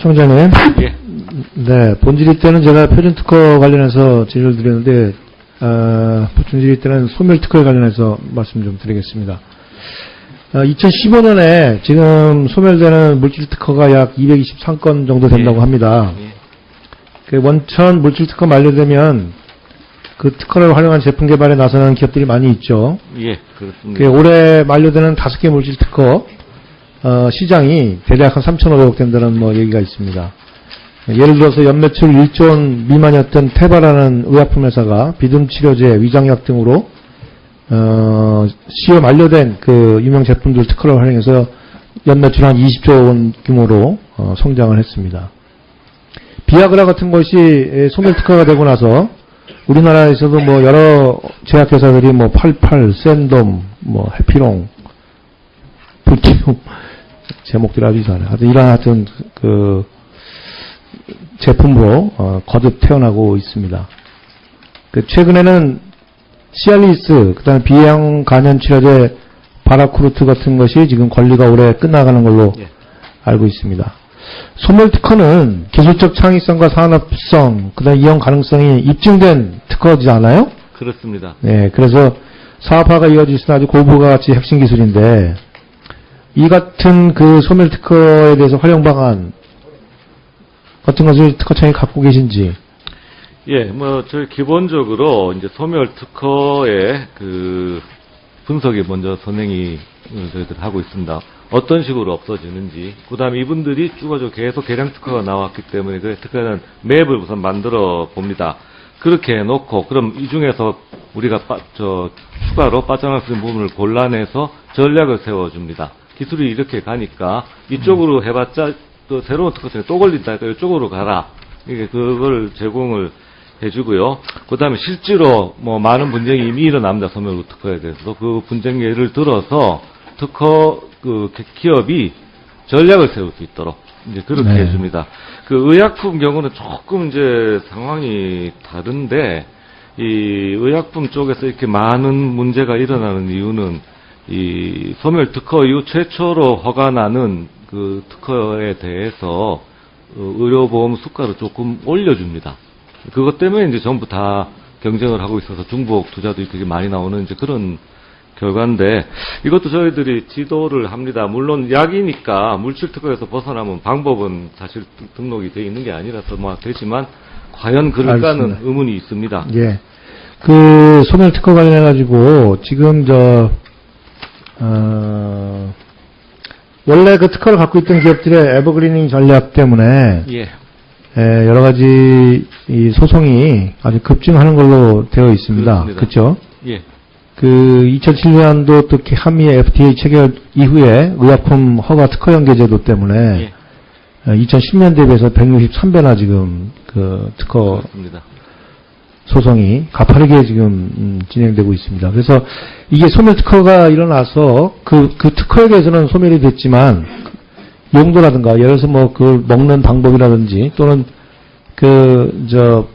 총장님. 예. 네, 본질이 때는 제가 표준 특허 관련해서 질의를 드렸는데, 어, 중질이 때는 소멸 특허에 관련해서 말씀 좀 드리겠습니다. 2015년에 지금 소멸되는 물질 특허가 약 223건 정도 된다고 예. 합니다. 예. 그 원천 물질 특허 만료되면 그 특허를 활용한 제품 개발에 나서는 기업들이 많이 있죠. 예, 그 그렇습니다. 올해 만료되는 다섯 개 물질 특허 어, 시장이 대략 한 3,500억 된다는 뭐 얘기가 있습니다. 예를 들어서 연매출 1조 원 미만이었던 테바라는 의약품 회사가 비듬 치료제, 위장약 등으로 어, 시효 만료된 그 유명 제품들 특허를 활용해서 연매출 한 20조 원 규모로 어, 성장을 했습니다. 비아그라 같은 것이 에, 소멸 특허가 되고 나서 우리나라에서도 뭐 여러 제약회사들이 뭐 88, 샌돔, 뭐 해피롱, 불티움 제목들이 아주 이상하네. 하여튼 이런 하여튼 그 제품으로 어, 거듭 태어나고 있습니다. 그 최근에는 시알리스, 그다음에 비형 간염 치료제 바라쿠르트 같은 것이 지금 권리가 올해 끝나가는 걸로 예. 알고 있습니다. 소멸 특허는 기술적 창의성과 산업성, 그다음 이용 가능성이 입증된 특허지 않아요? 그렇습니다. 네, 그래서 사업화가 이어질 수 있는 아주 고부가 가치 핵심 기술인데 이 같은 그 소멸 특허에 대해서 활용 방안 같은 것을 특허청이 갖고 계신지 예, 뭐, 저희 기본적으로 이제 소멸 특허의 그 분석이 먼저 선행이 어, 저희들 하고 있습니다. 어떤 식으로 없어지는지, 그 다음에 이분들이 쭉어져 계속 개량 특허가 나왔기 때문에 그 특허는 맵을 우선 만들어 봅니다. 그렇게 해놓고, 그럼 이 중에서 우리가 빠, 저, 추가로 빠져나갈 수 있는 부분을 골라내서 전략을 세워줍니다. 기술이 이렇게 가니까 이쪽으로 해봤자 또 새로운 특허청에 또 걸린다니까 이쪽으로 가라. 이게 그걸 제공을 해주고요. 그 다음에 실제로 뭐 많은 분쟁이 이미 일어납니다. 소멸 특허에 대해서도. 그 분쟁 예를 들어서 특허 그 기업이 전략을 세울 수 있도록 이제 그렇게 네. 해줍니다. 그 의약품 경우는 조금 이제 상황이 다른데 이 의약품 쪽에서 이렇게 많은 문제가 일어나는 이유는 이 소멸 특허 이후 최초로 허가 나는 그 특허에 대해서 어, 의료보험 수가를 조금 올려줍니다. 그것 때문에 이제 전부 다 경쟁을 하고 있어서 중복 투자도 되게 많이 나오는 이제 그런 결과인데 이것도 저희들이 지도를 합니다. 물론 약이니까 물질 특허에서 벗어나면 방법은 사실 등- 등록이 돼 있는 게 아니라서 뭐 되지만 과연 그럴까는 알겠습니다. 의문이 있습니다. 예. 그 소멸 특허 관련해 가지고 지금 저 어, 원래 그 특허를 갖고 있던 기업들의 에버그리닝 전략 때문에 예, 에, 여러 가지 이 소송이 아주 급증하는 걸로 되어 있습니다. 그렇습니다. 그렇죠? 예, 그 2007년도 또 한미의 FTA 체결 이후에 의약품 허가 특허 연계 제도 때문에 예, 2010년 대비해서 163배나 지금 그 특허 그렇습니다. 소송이 가파르게 지금 음, 진행되고 있습니다. 그래서 이게 소멸 특허가 일어나서 그, 그 특허에 대해서는 소멸이 됐지만 용도라든가 예를 들어서 뭐 그 먹는 방법이라든지 또는 그 저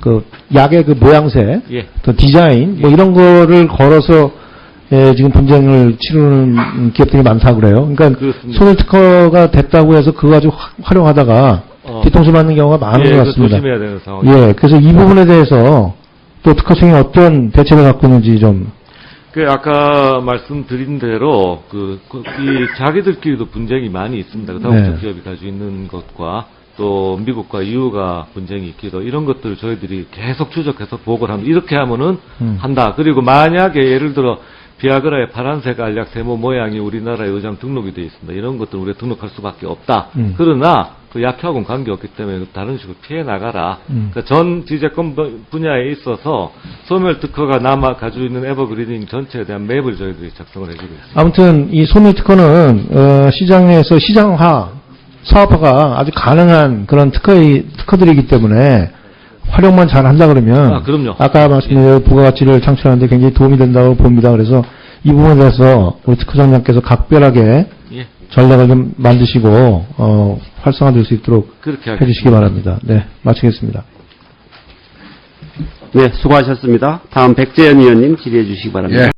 그 약의 그 모양새 예, 또 디자인 뭐 이런 거를 걸어서 예, 지금 분쟁을 치르는 음, 기업들이 많다고 그래요. 그러니까 그렇습니다. 소멸 특허가 됐다고 해서 그거 가지고 화- 활용하다가 어, 뒤통수 맞는 경우가 많은 예, 것 이거 같습니다. 조심해야 되는 상황. 예, 그래서 이 부분에 대해서 또 특허청이 어떤 대책을 갖고 있는지 좀 그 아까 말씀드린 대로 그, 그, 이 자기들끼리도 분쟁이 많이 있습니다. 그 다음부터 네. 기업이 가지고 있는 것과 또 미국과 EU가 분쟁이 있기도 이런 것들을 저희들이 계속 추적해서 보고를 합니다. 이렇게 하면은 음. 한다. 그리고 만약에 예를 들어 비아그라의 파란색 알약 세모 모양이 우리나라에 의장 등록이 되어 있습니다. 이런 것들 우리가 등록할 수밖에 없다. 음. 그러나 그 약효하고는 관계없기 때문에 다른 식으로 피해 나가라. 음. 그러니까 전 지재권 분- 분야에 있어서 소멸 특허가 남아 가지고 있는 에버그리딩 전체에 대한 맵을 저희들이 작성을 해주고 있습니다. 아무튼 이 소멸 특허는 어, 시장에서 시장화 사업화가 아주 가능한 그런 특허의 특허들이기 때문에 활용만 잘 한다 그러면 아, 그럼요. 까 말씀드린 부가가치를 창출하는데 굉장히 도움이 된다고 봅니다. 그래서 이 부분에 대해서 우리 특허장님께서 각별하게 예, 전략을 좀 만드시고 어, 활성화될 수 있도록 그렇게 해주시기 하겠습니다. 바랍니다. 네, 마치겠습니다. 네, 수고하셨습니다. 다음 백재현 의원님 질의해 주시기 바랍니다. 예.